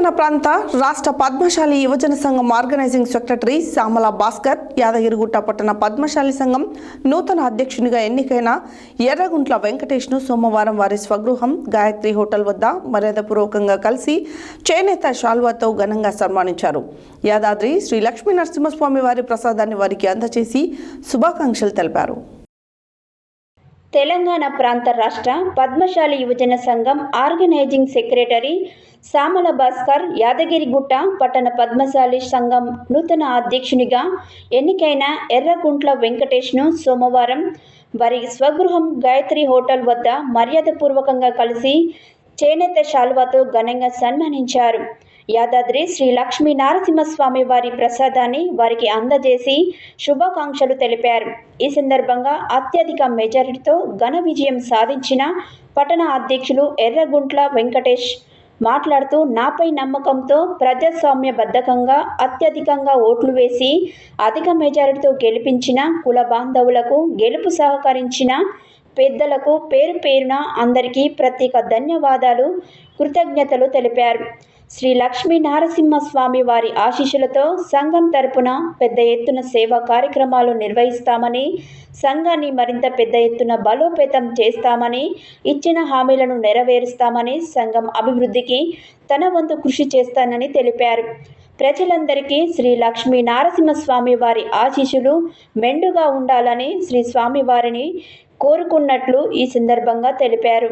తెలంగాణ ప్రాంత రాష్ట్ర పద్మశాలి యువజన సంఘం ఆర్గనైజింగ్ సెక్రటరీ శ్యామల భాస్కర్ యాదగిరిగుట్ట పట్టణ పద్మశాలి సంఘం నూతన అధ్యక్షునిగా ఎన్నికైన ఎర్రగుంట్ల వెంకటేష్ను సోమవారం వారి స్వగృహం గాయత్రి హోటల్ వద్ద మర్యాదపూర్వకంగా కలిసి చేనేత శాల్వాతో ఘనంగా సన్మానించారు. యాదాద్రి శ్రీ లక్ష్మీ నరసింహస్వామి వారి ప్రసాదాన్ని వారికి అందజేసి శుభాకాంక్షలు తెలిపారు. తెలంగాణ ప్రాంత రాష్ట్ర పద్మశాలి యువజన సంఘం ఆర్గనైజింగ్ సెక్రటరీ సామల భాస్కర్ యాదగిరిగుట్ట పట్టణ పద్మశాలి సంఘం నూతన అధ్యక్షునిగా ఎన్నికైన ఎర్రకుంట్ల వెంకటేష్ను సోమవారం వారి స్వగృహం గాయత్రి హోటల్ వద్ద మర్యాదపూర్వకంగా కలిసి చేనేత శాల్వాతో ఘనంగా సన్మానించారు. యాదాద్రి శ్రీ లక్ష్మీ నారసింహస్వామి వారి ప్రసాదాన్ని వారికి అందజేసి శుభాకాంక్షలు తెలిపారు. ఈ సందర్భంగా అత్యధిక మెజారిటీతో ఘన విజయం సాధించిన పట్టణ అధ్యక్షులు ఎర్రగుంట్ల వెంకటేష్ మాట్లాడుతూ నాపై నమ్మకంతో ప్రజాస్వామ్యబద్ధకంగా అత్యధికంగా ఓట్లు వేసి అధిక మెజారిటీతో గెలిపించిన కుల బాంధవులకు గెలుపు సహకరించిన పెద్దలకు పేరు పేరున అందరికీ ప్రత్యేక ధన్యవాదాలు కృతజ్ఞతలు తెలిపారు. శ్రీ లక్ష్మీ నారసింహస్వామి వారి ఆశీస్సులతో సంఘం తరపున పెద్ద ఎత్తున సేవా కార్యక్రమాలు నిర్వహిస్తామని సంఘాన్ని మరింత పెద్ద ఎత్తున బలోపేతం చేస్తామని ఇచ్చిన హామీలను నెరవేరుస్తామని సంఘం అభివృద్ధికి తన వంతు కృషి చేస్తానని తెలిపారు. ప్రజలందరికీ శ్రీ లక్ష్మీ నారసింహస్వామి వారి ఆశీస్సులు మెండుగా ఉండాలని శ్రీ స్వామి వారిని కోరుకున్నట్లు ఈ సందర్భంగా తెలిపారు.